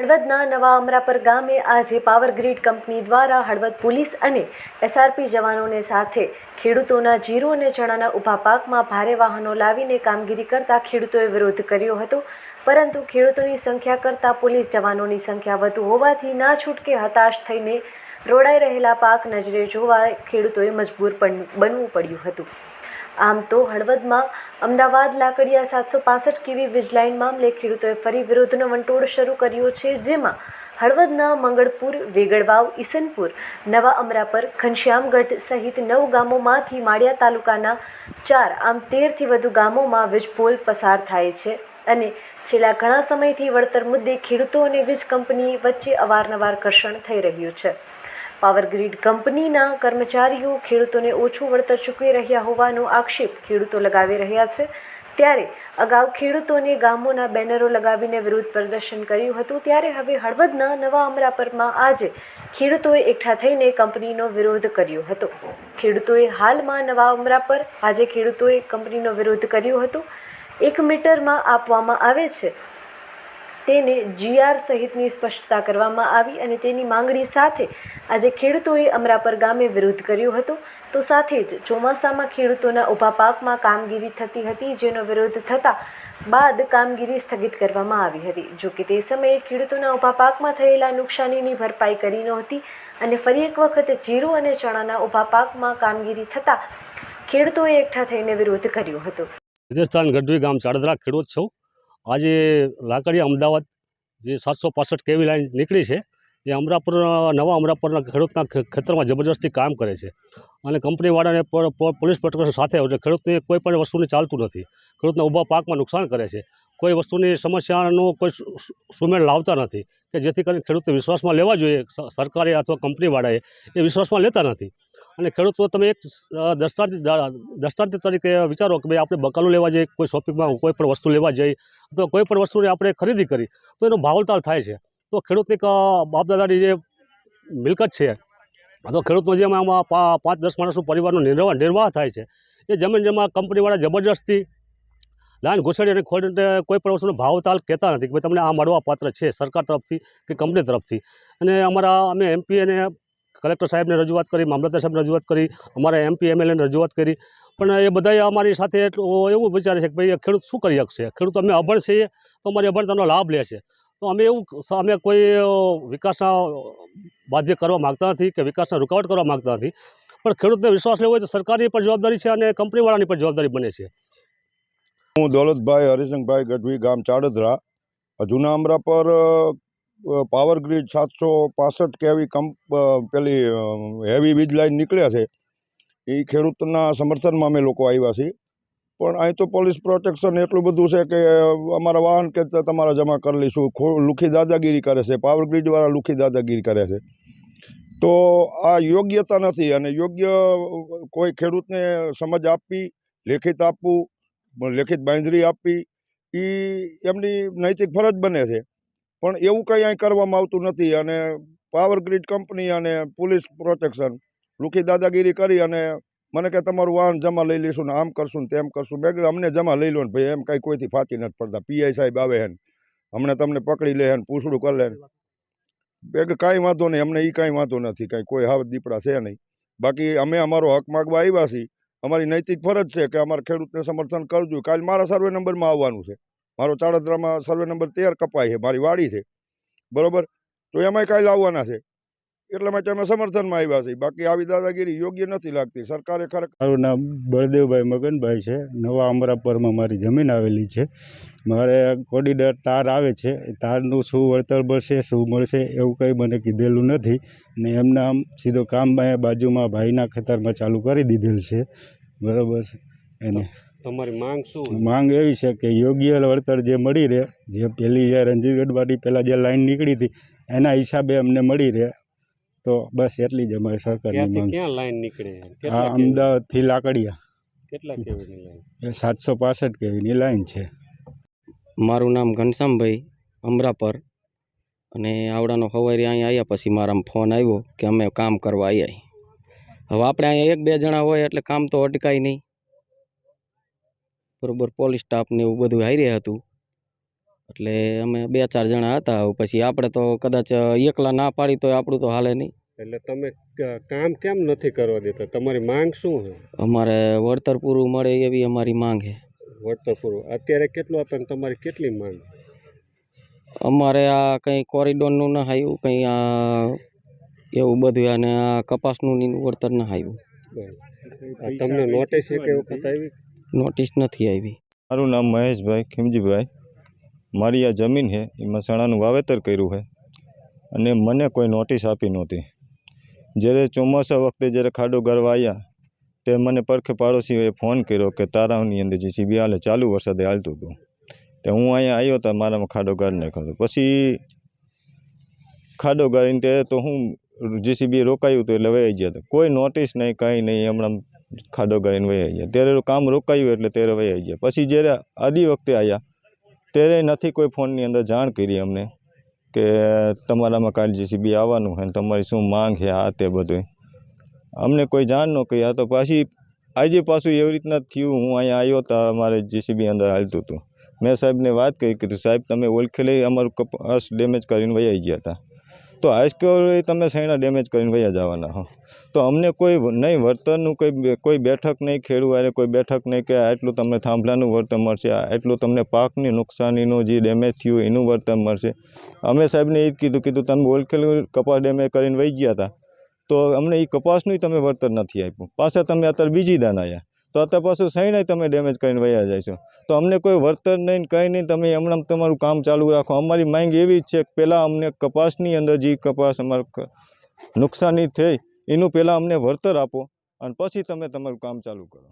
હળવદના નવા અમરાપર ગામે આજે પાવર ગ્રીડ કંપની દ્વારા હળવદ પોલીસ અને એસઆરપી જવાનોને સાથે ખેડૂતોના જીરો અને ચણાના ઊભા પાકમાં ભારે વાહનો લાવીને કામગીરી કરતા ખેડૂતોએ વિરોધ કર્યો હતો. પરંતુ ખેડૂતોની સંખ્યા કરતાં પોલીસ જવાનોની સંખ્યા વધુ હોવાથી ના છૂટકે હતાશ થઈને રોડાઈ રહેલા પાક નજરે જોવા ખેડૂતોએ મજબૂર પણ બનવું પડ્યું હતું. આમ તો હળવદમાં અમદાવાદ લાકડિયા સાતસો પાસઠ કેવી વીજલાઇન મામલે ખેડૂતોએ ફરી વિરોધનો વંટોળ શરૂ કર્યો છે, જેમાં હળવદના મંગળપુર વેગળવાવ ઈસનપુર, નવા અમરાપર ઘનશ્યામગઢ સહિત નવ ગામોમાંથી માળિયા તાલુકાના ચાર, આમ તેરથી વધુ ગામોમાં વીજપોલ પસાર થાય છે અને છેલ્લા ઘણા સમયથી વળતર મુદ્દે ખેડૂતો અને વીજ કંપની વચ્ચે અવારનવાર ઘર્ષણ થઈ રહ્યું છે. પાવર ગ્રીડ કંપનીના કર્મચારીઓ ખેડૂતોને ઓછું વળતર ચૂકવી રહ્યા હોવાનો આક્ષેપ ખેડૂતો લગાવી રહ્યા છે. ત્યારે અગાઉ ખેડૂતોને ગામોના બેનરો લગાવીને વિરોધ પ્રદર્શન કર્યું હતું. ત્યારે હવે હળવદના નવા અમરાપરમાં આજે ખેડૂતોએ એકઠા થઈને કંપનીનો વિરોધ કર્યો હતો. ખેડૂતોએ હાલમાં નવા અમરાપર આજે ખેડૂતોએ કંપનીનો વિરોધ કર્યો હતો. એક મીટરમાં આપવામાં આવે છે તેને જીઆર સહિતની સ્પષ્ટતા કરવામાં આવી અને તેની માંગણી સાથે આજે ખેડૂતોએ અમરાપર ગામે વિરોધ કર્યો હતો. તો સાથે જ ચોમાસામાં ખેડૂતોના ઊભા પાકમાં કામગીરી થતી હતી, જેનો વિરોધ થતાં બાદ કામગીરી સ્થગિત કરવામાં આવી હતી. જોકે તે સમયે ખેડૂતોના ઊભા પાકમાં થયેલા નુકસાનીની ભરપાઈ કરી નહોતી અને ફરી એક વખત જીરું અને ચણાના ઊભા પાકમાં કામગીરી થતાં ખેડૂતોએ એકઠા થઈને વિરોધ કર્યો હતો. રાજસ્થાન ગઢવી ગામ ચાડદરા ખેડૂત છું. આજે લાકડીયા અમદાવાદ જે સાતસો પાસઠ કેવી લાઈન નીકળી છે, એ અમરાપુર નવા અમરાપુરના ખેડૂતના ખેતરમાં જબરજસ્તી કામ કરે છે. અને કંપનીવાળાને પોલીસ પ્રોટેક્શન સાથે એટલે ખેડૂતને કોઈ પણ વસ્તુની ચાલતું નથી. ખેડૂતના ઊભા પાકમાં નુકસાન કરે છે. કોઈ વસ્તુની સમસ્યાનો કોઈ સુમેળ લાવતા નથી કે જેથી કરીને ખેડૂતને વિશ્વાસમાં લેવા જોઈએ. સરકારે અથવા કંપનીવાળાએ એ વિશ્વાસમાં લેતા નથી. અને ખેડૂતો, તમે એક દસ્તાવેજ તરીકે વિચારો કે ભાઈ આપણે બકાલો લેવા જઈએ, કોઈ શોપિંગમાં કોઈ પણ વસ્તુ લેવા જઈએ તો કોઈ પણ વસ્તુની આપણે ખરીદી કરી, તો એનો ભાવતાલ થાય છે. તો ખેડૂતની બાપદાદાની જે મિલકત છે તો ખેડૂતનો જે આમાં આમાં પાંચ, દસ માણસનું પરિવારનો નિર્વાહ નિર્વાહ થાય છે. એ જમીન જેમાં કંપનીવાળા જબરજસ્તી લાઈન ઘૂસડી અને ખોડીને કોઈ પણ વસ્તુનો ભાવતાલ કહેતા નથી કે ભાઈ તમને આ મળવા પાત્ર છે સરકાર તરફથી કે કંપની તરફથી. અને અમારા અમે એમપી અને કલેક્ટર સાહેબને રજૂઆત કરી, મામલતદાર સાહેબને રજૂઆત કરી, અમારા એમપી, એમએલએને રજૂઆત કરી. પણ એ બધાએ અમારી સાથે એટલું એવું વિચારે છે કે ભાઈ ખેડૂત શું કરી શકશે? ખેડૂત અમે અભણ છીએ, તો અમારી અભણતાનો લાભ લે છે. તો અમે એવું અમે કોઈ વિકાસના બાધ્ય કરવા માગતા નથી કે વિકાસના રૂકાવટ કરવા માગતા નથી. પણ ખેડૂતને વિશ્વાસ લેવો હોય તો સરકારની પણ જવાબદારી છે અને કંપનીવાળાની પણ જવાબદારી બને છે. હું દોલતભાઈ હરિસિંહભાઈ ગઢવી, ગામ ચાડદરા, જૂના અમરા પર પાવર ગ્રીડ સાતસો પાસઠ કેવી કંપ પેલી હેવી વીજ લાઇન નીકળ્યા છે. એ ખેડૂતના સમર્થનમાં અમે લોકો આવ્યા છીએ. પણ અહીં તો પોલીસ પ્રોટેક્શન એટલું બધું છે કે અમારા વાહન કે તમારા જમા કરી લઈશું. લુખી દાદાગીરી કરે છે. પાવર ગ્રીડવાળા લુખી દાદાગીરી કરે છે. તો આ યોગ્યતા નથી અને યોગ્ય, કોઈ ખેડૂતને સમજ આપવી, લેખિત આપવું, લેખિત બાંધરી આપવી એ એમની નૈતિક ફરજ બને છે. પણ એવું કંઈ અહીં કરવામાં આવતું નથી અને પાવર ગ્રીડ કંપની અને પોલીસ પ્રોટેક્શન લુખી દાદાગીરી કરી અને મને કે તમારું વાહન જમા લઈ લઈશું ને આમ કરશું ને તેમ કરશું. મેં અમને જમા લઈ લો ને ભાઈ, એમ કાંઈ કોઈથી ફાટી નથી પડતા. પીઆઈ સાહેબ આવે હે અમને તમને પકડી લે ને, પૂછડું કરી લે ને. કાંઈ વાંધો નહીં, અમને એ કાંઈ વાંધો નથી, કાંઈ કોઈ હાવ દીપડા છે નહીં. બાકી અમે અમારો હક માગવા આવ્યા છીએ. અમારી નૈતિક ફરજ છે કે અમારા ખેડૂતને સમર્થન કરજો. કાલે મારા સર્વે નંબરમાં આવવાનું છે. મારો ચાડદરામાં સર્વે નંબર તેર કપાય છે, મારી વાડી છે. બરાબર? તો એમાંય કાંઈ લાવવાના છે. એટલા માટે અમે સમર્થનમાં આવ્યા છીએ બાકી આવી દાદાગીરી યોગ્ય નથી લાગતી. સરકારે ખરેખર મારું નામ બળદેવભાઈ મગનભાઈ છે. નવા અમરાપરમાં મારી જમીન આવેલી છે. મારે કોડીડર તાર આવે છે. તારનું શું વળતર મળશે, શું મળશે એવું કંઈ મને કીધેલું નથી. ને એમના આમ સીધો કામ બાજુમાં ભાઈના ખેતરમાં ચાલુ કરી દીધેલ છે. બરાબર છે. એને તમારી માંગ શું માંગ એવી છે કે યોગ્ય વળતર જે મળી રહે જે પેલી જે રણજીત ગઢવાડી પહેલાં જે લાઈન નીકળી હતી એના હિસાબે અમને મળી રહે. તો બસ એટલી જ અમારી સરકારની માંગ ક્યાં લાઈન નીકળે? આ અમદાવાદથી લાકડિયા. કેટલા કેવીની લાઈન? એ સાતસો પાસઠ કેવીની લાઈન છે. મારું નામ ઘનશ્યામભાઈ અમરાપર અને આવડાનો હવારી અહીંયા આવ્યા પછી મારામાં ફોન આવ્યો કે અમે કામ કરવા આવ્યા હવે આપણે અહીંયા એક બે જણા હોય એટલે કામ તો અટકાય નહીં. બરોબર પોલીસ સ્ટાફ ને એવું બધું હારે હતું. એટલે અમે બે ચાર જણા હતા પછી આપણે તો કદાચ એકલા ના પાડી તો આપણું તો હાલે નહીં. એટલે તમે કામ કેમ નથી કરવા દેતા? તમારી માંગ શું છે? અમારે વળતર પૂરું મળે એવી અમારી માંગ છે. વળતર પૂરું અત્યારે કેટલું આપે તમારી કેટલી માંગ? અમારે આ કંઈ કોરિડોરનું ના આવ્યું કંઈ આ એવું બધું અને આ કપાસનું વળતર ના આવ્યું તમને નોટિસ એક વખત આવી? નોટિસ નથી આવી. મારું નામ મહેશભાઈ ખીમજીભાઈ. મારી આ જમીન છે એમાં મસાણાનું વાવેતર કર્યું છે. અને મને કોઈ નોટિસ આપી નહોતી. જ્યારે ચોમાસા વખતે જ્યારે ખાડો ગરવા આવ્યા તે મને પડખે પાડોશીઓએ ફોન કર્યો કે તારાની અંદર જીસીબી હાલે ચાલુ વરસાદે હાલતું હતું. તે હું અહીંયા આવ્યો તો મારામાં ખાડો ગાળી નાખ્યો હતો. પછી ખાડો ગાળીને તે તો હું જીસીબી રોકાયું હતું એટલે વહી ગયા હતા. કોઈ નોટિસ નહીં, કાંઈ નહીં, હમણાં ખાડો કરીને વહી ગયા ત્યારે કામ રોકાયું એટલે ત્યારે વહી ગયા પછી જ્યારે આદિ વખતે આવ્યા ત્યારે નથી કોઈ ફોનની અંદર જાણ કરી અમને કે તમારામાં કાલ જીસીબી આવવાનું છે તમારી શું માંગ છે આ તે બધું અમને કોઈ જાણ ન કરી. તો પાછી, આજે પાછું એવી રીતના થયું. હું અહીંયા આવ્યો તો અમારે જીસીબી અંદર હાલતું હતું. મેં સાહેબને વાત કરી, કીધું, સાહેબ, તમે ઓળખેલી અમારું કપાસ ડેમેજ કરીને વહી ગયા હતા. તો આજકાલ તમે સૈણા ડેમેજ કરીને વયા જવાના હો? તો અમને કોઈ નહીં વળતરનું કોઈ કોઈ બેઠક નહીં ખેડૂત કોઈ બેઠક નહીં કે આટલું તમને થાંભલાનું વળતર મળશે, આ આટલું તમને પાકની નુકસાનીનું જે ડેમેજ થયું એનું વળતર મળશે. અમે સાહેબને એ જ કીધું કીધું તમે ઓળખેલું કપાસ ડેમેજ કરીને વહી ગયા હતા તો અમને એ કપાસનું તમે વળતર નથી આપ્યું. પાછા તમે અત્યારે બીજી દાન આવ્યા તો અત્યારે પાછું સૈણાય તમે ડેમેજ કરીને વયા જઈશું તો અમને કોઈ વળતર નહીં, કંઈ નહીં, તમે હમણાં તમારું કામ ચાલુ રાખો. અમારી માંગ એવી છે કે પહેલાં અમને કપાસની અંદર જે કપાસ અમારે નુકસાની થઈ, એનું પહેલાં અમને વળતર આપો અને પછી તમે તમારું કામ ચાલુ કરો.